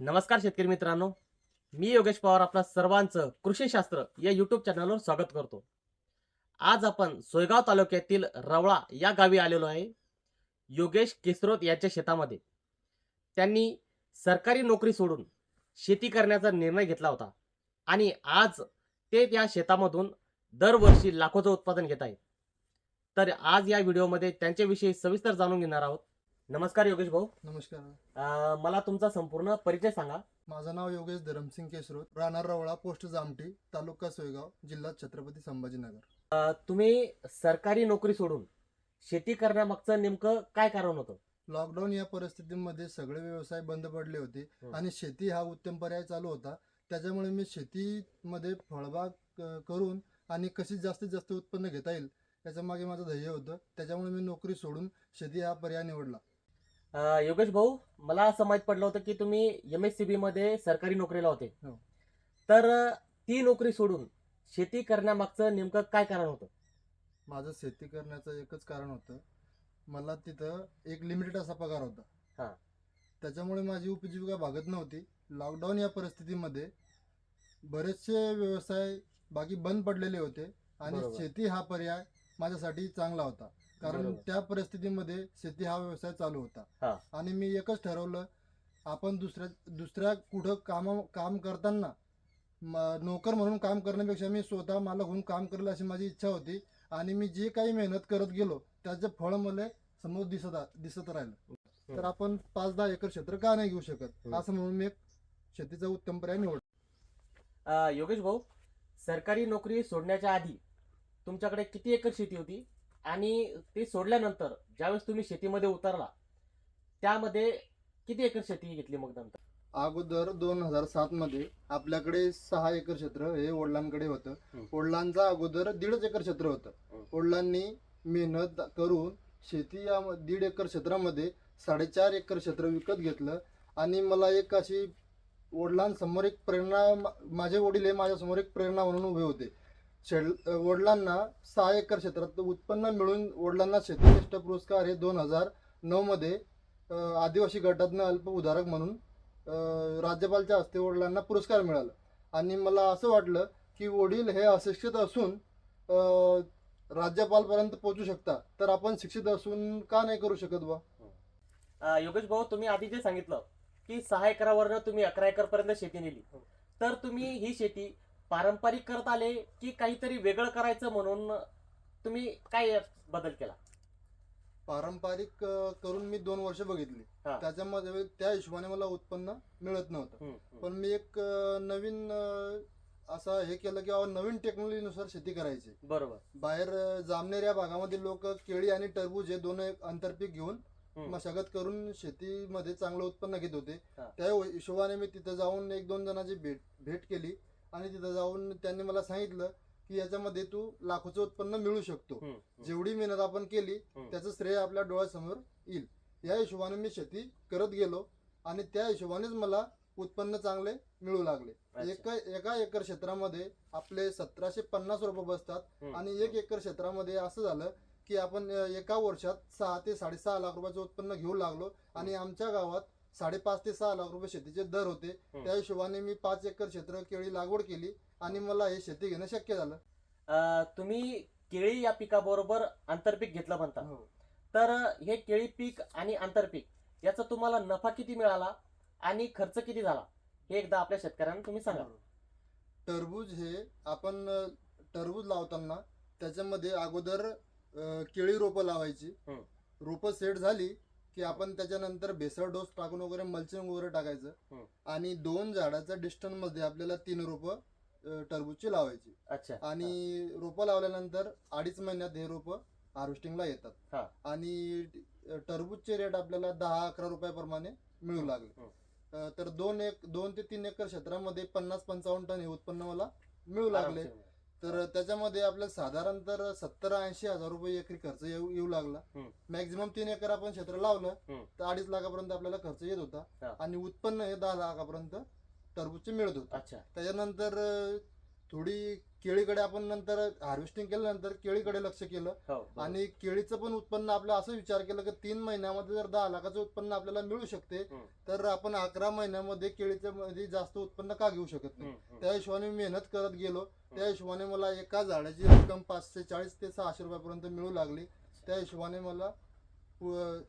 नमस्कार शेतकरी मित्रांनो. मी योगेश पवार आपल्या सर्वांचं कृषीशास्त्र या यूट्यूब चॅनलवर स्वागत करतो. आज आपण सोयगाव तालुक्यातील रवळा या गावी आलेलो आहे. योगेश केसरोत यांच्या शेतामध्ये. त्यांनी सरकारी नोकरी सोडून शेती करण्याचा निर्णय घेतला होता. आणि आज ते त्या शेतामधून दरवर्षी लाखोचं उत्पादन घेत आहेत. तर आज या व्हिडिओमध्ये त्यांच्याविषयी सविस्तर जाणून घेणार आहोत. नमस्कार योगेश भाऊ. नमस्कार. अं, मला तुमचा संपूर्ण परिचय सांगा. माझं नाव योगेश धरमसिंग केसरोत राहणार रवळा पोस्ट जामठी तालुका सोयगाव जिल्हा छत्रपती संभाजीनगर. तुम्ही सरकारी नोकरी सोडून शेती करण्यामागचं नेमकं काय कारण होतं? लॉकडाऊन या परिस्थितीमध्ये सगळे व्यवसाय बंद पडले होते हं. आणि शेती हा उत्तम पर्याय चालू होता. त्याच्यामुळे मी शेतीमध्ये फळबाग करून आणि कशी जास्तीत जास्त उत्पन्न घेता येईल त्याच्यामागे माझं ध्येय होतं. त्याच्यामुळे मी नोकरी सोडून शेती हा पर्याय निवडला. योगेश भाऊ मला असं माहीत पडलं होतं की तुम्ही एम एस सी बी मध्ये सरकारी नोकरीला होते हो. तर ती नोकरी सोडून शेती करण्यामागचं नेमकं काय कारण होतं माझं शेती करण्याचं एकच कारण होतं मला तिथं एक लिमिटेड असा पगार होता हा. त्याच्यामुळे माझी उपजीविका भागत नव्हती लॉकडाऊन या परिस्थितीमध्ये बरेचसे व्यवसाय बाकी बंद पडलेले होते आणि बरोबर. शेती हा पर्याय माझ्यासाठी चांगला होता कारण. त्या परिस्थितीमध्ये शेती हा व्यवसाय चालू हा. होता आणि मी एकच ठरवलं आपण दुसऱ्या दुसऱ्या कुठं काम काम करताना नोकर म्हणून काम करण्यापेक्षा मी स्वतः मालक होऊन काम करेल अशी माझी इच्छा होती. आणि मी जे काही मेहनत करत गेलो त्याचं फळ मला समोर दिसत दिसत राहिलं. तर आपण पाच दहा एकर क्षेत्र का नाही घेऊ शकत? हम्म. असं म्हणून मी एक शेतीचा उत्तम पर्याय निवडला. अं, योगेश भाऊ सरकारी नोकरी सोडण्याच्या आधी तुमच्याकडे किती एकर शेती होती? आणि ती सोडल्यानंतर ज्यावेळेस तुम्ही शेतीमध्ये उतरला त्यामध्ये किती एकर शेती घेतली मग नंतर? अगोदर दोन हजार सात मध्ये आपल्याकडे सहा एकर क्षेत्र हे वडिलांकडे होतं. हम्म. वडिलांचा अगोदर दीडच एकर क्षेत्र होतं. वडिलांनी मेहनत करून शेती या दीड एकर क्षेत्रामध्ये साडेचार एकर क्षेत्र विकत घेतलं. आणि मला एक अशी वडिलांसमोर एक प्रेरणा मा- माझे वडील हे माझ्यासमोर एक प्रेरणा म्हणून उभे होते. शेड वडिलांना सहा एकर क्षेत्रात उत्पन्न मिळून वडिलांना शेतीश्रेष्ठ पुरस्कार हे दोन हजार नऊमध्ये आदिवासी गटातनं अल्प उदारक म्हणून राज्यपालच्या हस्ते वडिलांना पुरस्कार मिळाला. आणि मला असं वाटलं की वडील हे अशिक्षित असून राज्यपालपर्यंत पोहोचू शकता तर आपण शिक्षित असून का नाही करू शकत बा योगेश भाऊ तुम्ही आधी जे सांगितलं की सहा एकरावरनं तुम्ही अकरा एकरपर्यंत शेती नेली. तर तुम्ही ही शेती पारंपरिक करत आले की काहीतरी वेगळं करायचं म्हणून तुम्ही काय बदल केला? पारंपरिक अं, करून मी दोन वर्ष बघितली. हा. त्याच्यामध्ये त्या हिशोबाने मला उत्पन्न मिळत नव्हतं. पण मी एक अं, नवीन अं, असा हे केलं की बाबा नवीन टेक्नॉलॉजीनुसार शेती करायची. बरोबर. बाहेर अं, जामनेर या भागामध्ये लोक केळी आणि टरबूज हे दोन एक आंतरपीक घेऊन हम्म. मशागत करून शेतीमध्ये चांगलं उत्पन्न घेत होते. हा. त्या हिशोबाने मी तिथं जाऊन एक दोन जणांची भेट भेट केली. आणि तिथं जाऊन त्यांनी मला सांगितलं की याच्यामध्ये तू लाखोचं उत्पन्न मिळू शकतो. जेवढी मेहनत आपण केली. त्याचं श्रेय आपल्या डोळ्यासमोर येईल या हिशोबाने मी शेती करत गेलो आणि त्या हिशोबानेच मला उत्पन्न चांगले मिळू लागले. एका एका एकर क्षेत्रामध्ये आपले सतराशे पन्नास रुपये बसतात. आणि एक एकर क्षेत्रामध्ये असं झालं की आपण एका वर्षात सहा ते साडेसहा लाख रुपयाचं उत्पन्न घेऊ लागलो आणि आमच्या गावात साडेपाच ते सहा लाख रुपये शेतीचे दर होते. त्या हिशोबाने मी पाच एकर क्षेत्र केळी लागवड केली आणि मला हे शेती घेणं शक्य झालं. अं, तुम्ही केळी या पिकाबरोबर आंतरपीक घेतलं म्हणता. तर हे केळी पीक आणि आंतरपीक याचा तुम्हाला नफा किती मिळाला आणि खर्च किती झाला? हे एकदा आपल्या शेतकऱ्यांना तुम्ही सांगा. टरबूज हे आपण अ, टरबूज लावताना त्याच्यामध्ये अगोदर अ, केळी रोपं लावायची. हम्म. रोपं सेट झाली की आपण त्याच्यानंतर भेसळ डोस टाकून वगैरे मल्चिंग वगैरे टाकायचं. आणि दोन झाडाच्या डिस्टन्समध्ये आपल्याला तीन रोपं टरबूजची लावायची. अच्छा. आणि रोपं लावल्यानंतर अडीच महिन्यात हे रोपं हार्वेस्टिंगला हा. येतात आणि टरबूजचे रेट आपल्याला दहा अकरा रुपयाप्रमाणे मिळू लागले. तर दोन एक दोन ते तीन एकर क्षेत्रामध्ये पन्नास पंचावन्न टन हे उत्पन्न मला मिळू लागले. तर त्याच्यामध्ये आपल्याला साधारण तर सत्तर ऐंशी हजार रुपये एकरी खर्च येऊ येऊ लागला. मॅक्झिमम तीन एकर आपण क्षेत्र लावलं. तर अडीच लाखापर्यंत आपल्याला खर्च येत. होता आणि उत्पन्न हे दहा लाखापर्यंत टरबूजचे मिळत होतं अच्छा त्याच्यानंतर थोडी केळीकडे आपण नंतर हार्वेस्टिंग केल्यानंतर केळीकडे लक्ष केलं हो. आणि केळीचं पण उत्पन्न आपलं असं विचार केला की तीन महिन्यामध्ये जर दहा लाखाचं उत्पन्न आपल्याला मिळू शकते. तर आपण अकरा महिन्यामध्ये केळीचं मध्ये जास्त उत्पन्न का घेऊ शकत नाही. त्या हिशोबाने मी मेहनत करत गेलो त्या हिशोबाने मला एका झाडाची रक्कम पाचशे चाळीस ते सहाशे रुपयापर्यंत मिळू लागली. त्या हिशोबाने मला व-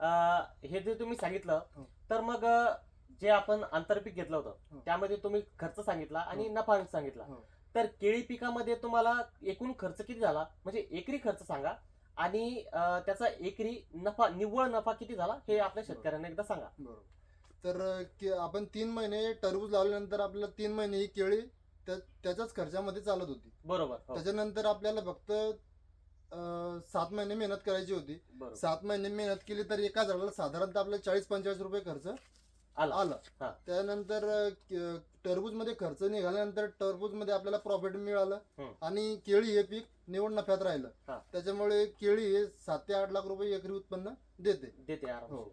अं, हे जे तुम्ही सांगितलं हो. तर मग अं, जे आपण आंतरपीक घेतलं होतं हो. त्यामध्ये तुम्ही खर्च सांगितला आणि नफा सांगितला. हो. तर केळी पिकामध्ये तुम्हाला एकूण खर्च किती झाला? म्हणजे एकरी खर्च सांगा आणि अं, त्याचा एकरी नफा निव्वळ नफा किती झाला? हे आपल्या शेतकऱ्यांना एकदा सांगा. बरोबर तर के- आपण तीन महिने टरबूज लावल्यानंतर आपल्याला तीन महिने ही केळी त्या- त्याच्याच खर्चामध्ये चालत होती. बरोबर हो, त्याच्यानंतर आपल्याला फक्त अं, सात महिने मेहनत करायची होती. बरोबर. सात महिने मेहनत केली तर एका झाडाला साधारणतः आपल्याला चाळीस पंचेचाळीस रुपये खर्च आला. आला. हा. त्यानंतर टरबूजमध्ये खर्च निघाल्यानंतर टरबूजमध्ये आपल्याला प्रॉफिट मिळालं. आणि केळी हे पीक निवड नफ्यात राहिलं. हा. त्याच्यामुळे केळी हे सात ते आठ लाख रुपये एकरी उत्पन्न देते. देते आराम हो.